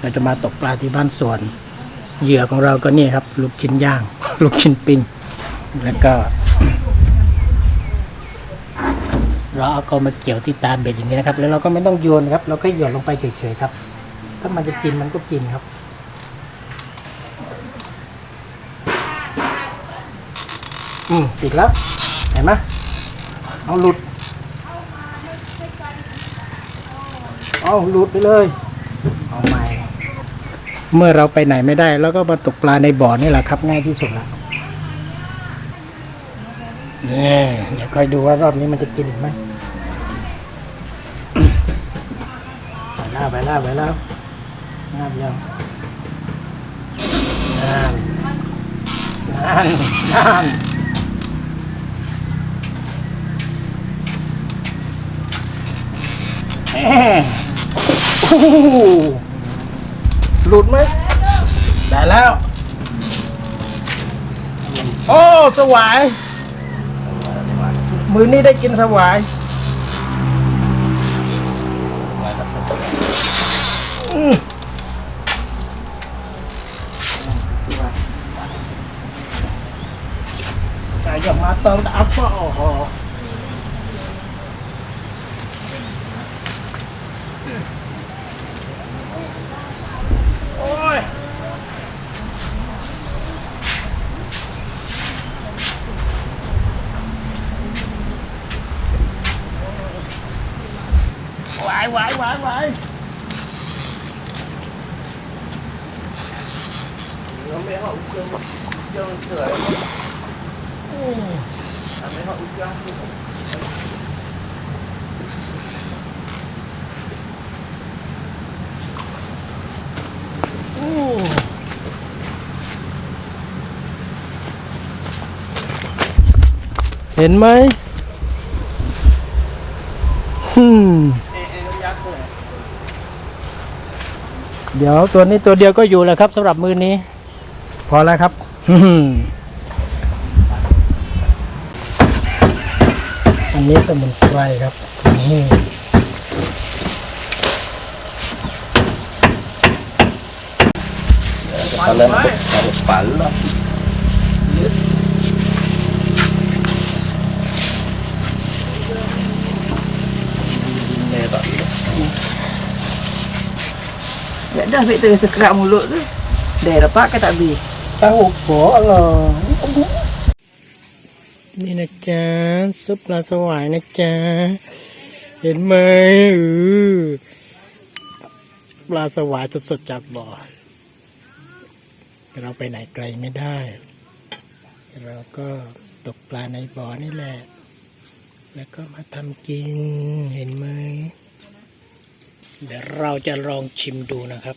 เราจะมาตกปลาที่บ้านสวน เหยื่อของเราก็นี่ครับ ลูกชิ้นย่าง ลูกชิ้นปิ้งแล้วก็ เราเอาเขามาเกี่ยวที่ตาเบ็ดอย่างนี้นะครับ แล้วเราก็ไม่ต้องโยนครับ เราก็โยนลงไปเฉยๆครับ ถ้ามันจะกินมันก็กินครับอืมติดแล้วเห็นไหมเอาหลุดเอาหลุดไปเลย เอาใหม่ เมื่อเราไปไหนไม่ได้เราก็มาตกปลาในบ่อนี่แหละครับ ง่ายที่สุดละนี่เดี๋ยวคอยดูว่ารอบนี้มันจะกินอีกไหมไปแล้วไปแล้วไปแล้วงามยังนั่นนั่นนั่นแหมโอ้โหลุดไหมได้แล้ว โอ้สวาย มือนี้ได้กินสวายอืมใส่ออกมาเติมอัพก็โอ้โห ไหวไหวไหวไหว nó mới họ chơi chơi cười à mấy họ chơi โอ้เห็นไหมฮึ เดี๋ยวตัวนี้ตัวเดียวก็อยู่แล้วครับสำหรับมือนี้ พอแล้วครับอันนี้สมุนไพรครับนี่ kalian harus pala Ini tak Ya dah ambil tu sekerak mulut tu. Dah dapat ke tak habis? ตั้งอกหัวอร่อนี่นะจ๊ะซุปปลาสวายนะจ๊ะ เห็นไหมเออปลาสวายสดๆจากบ่อ เราไปไหนไกลไม่ได้ เราก็ตกปลาในบ่อนี่แหละ แล้วก็มาทำกิน เห็นไหม เดี๋ยวเราจะลองชิมดูนะครับ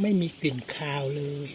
ไม่มีกลิ่นคาวเลย